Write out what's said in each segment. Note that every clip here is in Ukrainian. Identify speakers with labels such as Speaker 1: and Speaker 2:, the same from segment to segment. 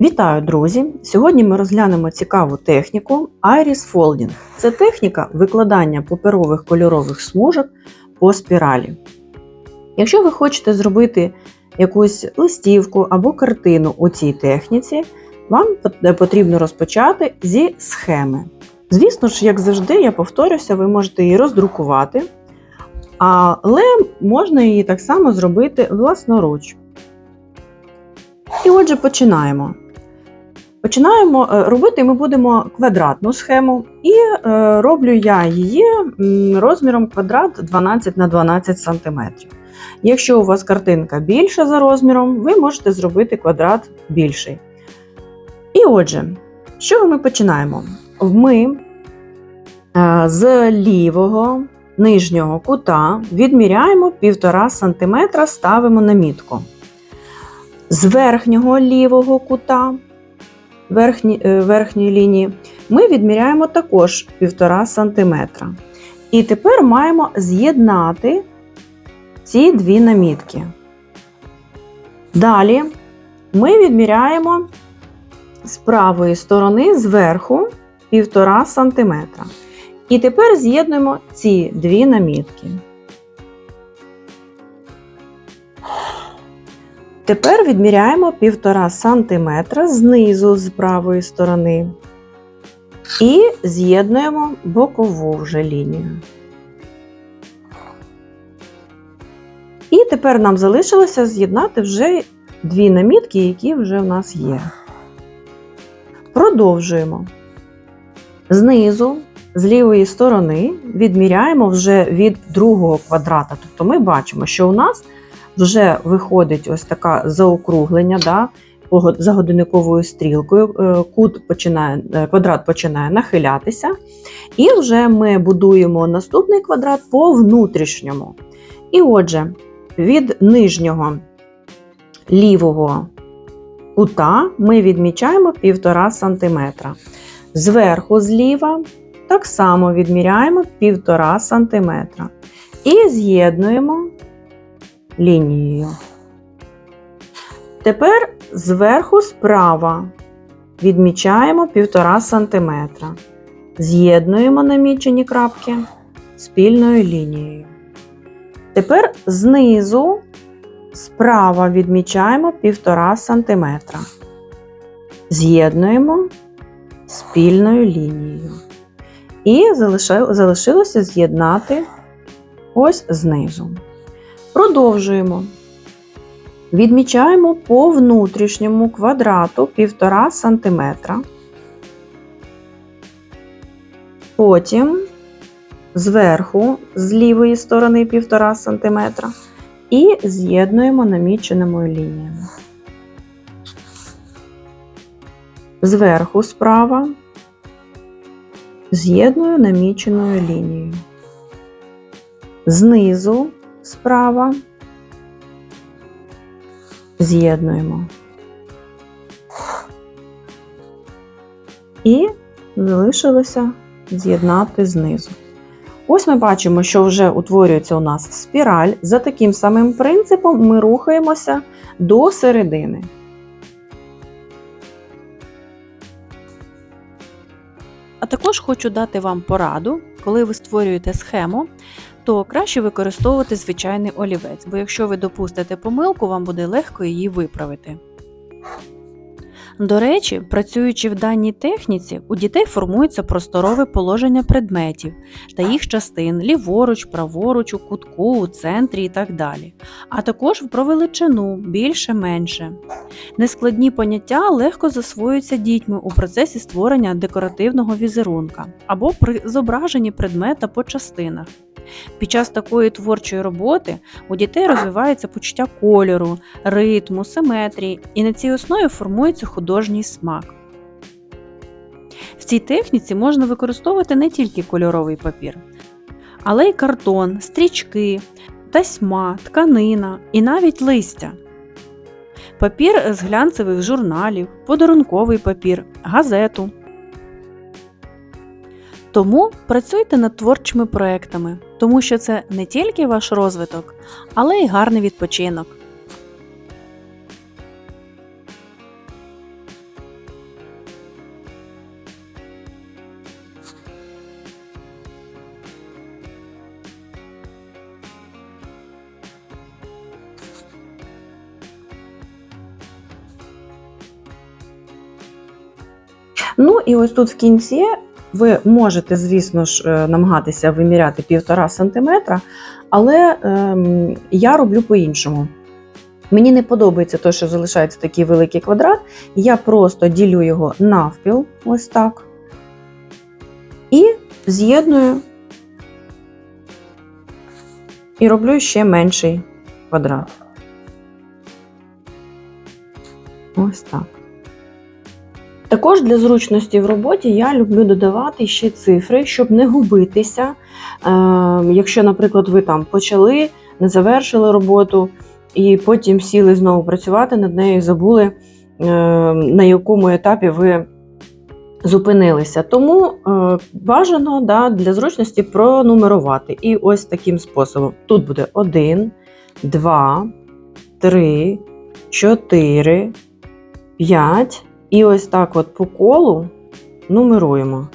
Speaker 1: Вітаю, друзі! Сьогодні ми розглянемо цікаву техніку Iris Folding. Це техніка викладання паперових кольорових смужок по спіралі. Якщо ви хочете зробити якусь листівку або картину у цій техніці, вам потрібно розпочати зі схеми. Звісно ж, як завжди, я повторюся, ви можете її роздрукувати, але можна її так само зробити власноруч. І отже, починаємо. Починаємо е, робити ми будемо квадратну схему, і е, роблю я її розміром квадрат 12 на 12 см. Якщо у вас картинка більша за розміром, ви можете зробити квадрат більший. І отже, що ми починаємо? Ми е, з лівого нижнього кута відміряємо 1,5 см, ставимо на мітку. З верхнього лівого кута верхні, е, верхньої лінії ми відміряємо також 1,5 см. І тепер маємо з'єднати ці дві намітки. Далі ми відміряємо з правої сторони зверху 1,5 см. І тепер з'єднуємо ці дві намітки. Тепер відміряємо 1,5 см знизу з правої сторони і з'єднуємо бокову вже лінію. І тепер нам залишилося з'єднати вже дві намітки, які вже в нас є. Продовжуємо. Знизу, з лівої сторони, відміряємо вже від другого квадрата. Тобто ми бачимо, що у нас вже виходить ось таке заокруглення да, за годинниковою стрілкою, е, кут починає, е, квадрат починає нахилятися. І вже ми будуємо наступний квадрат по внутрішньому. І отже, від нижнього лівого кута ми відмічаємо 1,5 см. Зверху зліва так само відміряємо 1,5 см. І з'єднуємо лінією. Тепер зверху справа відмічаємо 1,5 см. З'єднуємо намічені крапки спільною лінією. Тепер знизу справа відмічаємо 1,5 см. З'єднуємо спільною лінією. І залишилося з'єднати ось знизу. Продовжуємо. Відмічаємо по внутрішньому квадрату 1,5 см. Потім зверху, з лівої сторони 1,5 см. І з'єднуємо наміченими лініями. Зверху справа з'єдную наміченою лінією. Знизу справа з'єднуємо. І залишилося з'єднати знизу. Ось ми бачимо, що вже утворюється у нас спіраль. За таким самим принципом ми рухаємося до середини. А також хочу дати вам пораду, коли ви створюєте схему, то краще використовувати звичайний олівець, бо якщо ви допустите помилку, вам буде легко її виправити. До речі, працюючи в даній техніці, у дітей формується просторове положення предметів та їх частин ліворуч, праворуч, у кутку, у центрі і так далі. А також про величину більше-менше. Нескладні поняття легко засвоюються дітьми у процесі створення декоративного візерунка або при зображенні предмета по частинах. Під час такої творчої роботи у дітей розвивається почуття кольору, ритму, симетрії, і на цій основі формується художній смак. В цій техніці можна використовувати не тільки кольоровий папір, але й картон, стрічки, тасьма, тканина і навіть листя. Папір з глянцевих журналів, подарунковий папір, газету. Тому працюйте над творчими проектами, тому що це не тільки ваш розвиток, але й гарний відпочинок. Ну і ось тут в кінці ви можете, звісно ж, е, намагатися виміряти 1,5 см, але ем, я роблю по-іншому. Мені не подобається те, що залишається такий великий квадрат. Я просто ділю його навпіл, ось так. І з'єдную і роблю ще менший квадрат. Ось так. Також для зручності в роботі я люблю додавати ще цифри, щоб не губитися. Е, якщо, наприклад, ви там почали, не завершили роботу, і потім сіли знову працювати над нею і забули, е, на якому етапі ви зупинилися. Тому е, бажано да, для зручності пронумерувати. І ось таким способом. Тут буде 1, 2, 3, 4, 5. І ось так от по колу нумеруємо.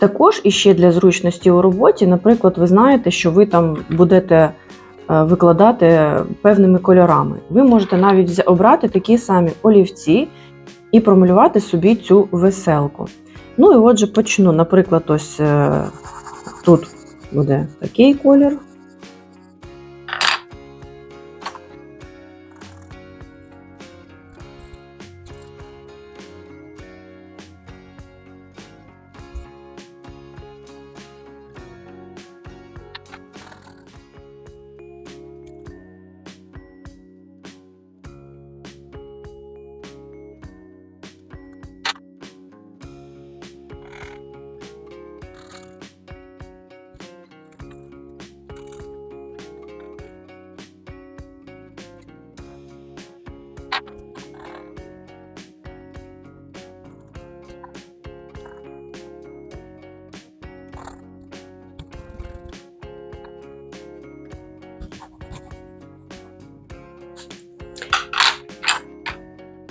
Speaker 1: Також іще для зручності у роботі, наприклад, ви знаєте, що ви там будете е, викладати певними кольорами. Ви можете навіть обрати такі самі олівці і промалювати собі цю веселку. Ну і отже, почну. Наприклад, ось е, тут буде такий колір.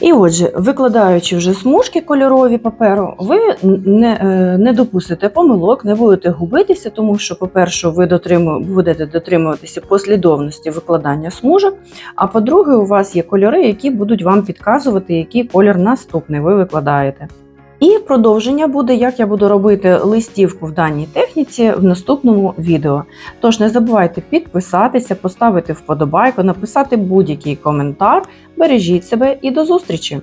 Speaker 1: І отже, викладаючи вже смужки кольорові паперу, ви не, е, не допустите помилок, не будете губитися, тому що, по-перше, ви дотриму, будете дотримуватися послідовності викладання смужок. А по-друге, у вас є кольори, які будуть вам підказувати, який колір наступний ви викладаєте. І продовження буде, як я буду робити листівку в даній техніці в наступному відео. Тож не забувайте підписатися, поставити вподобайку, написати будь-який коментар. Бережіть себе і до зустрічі!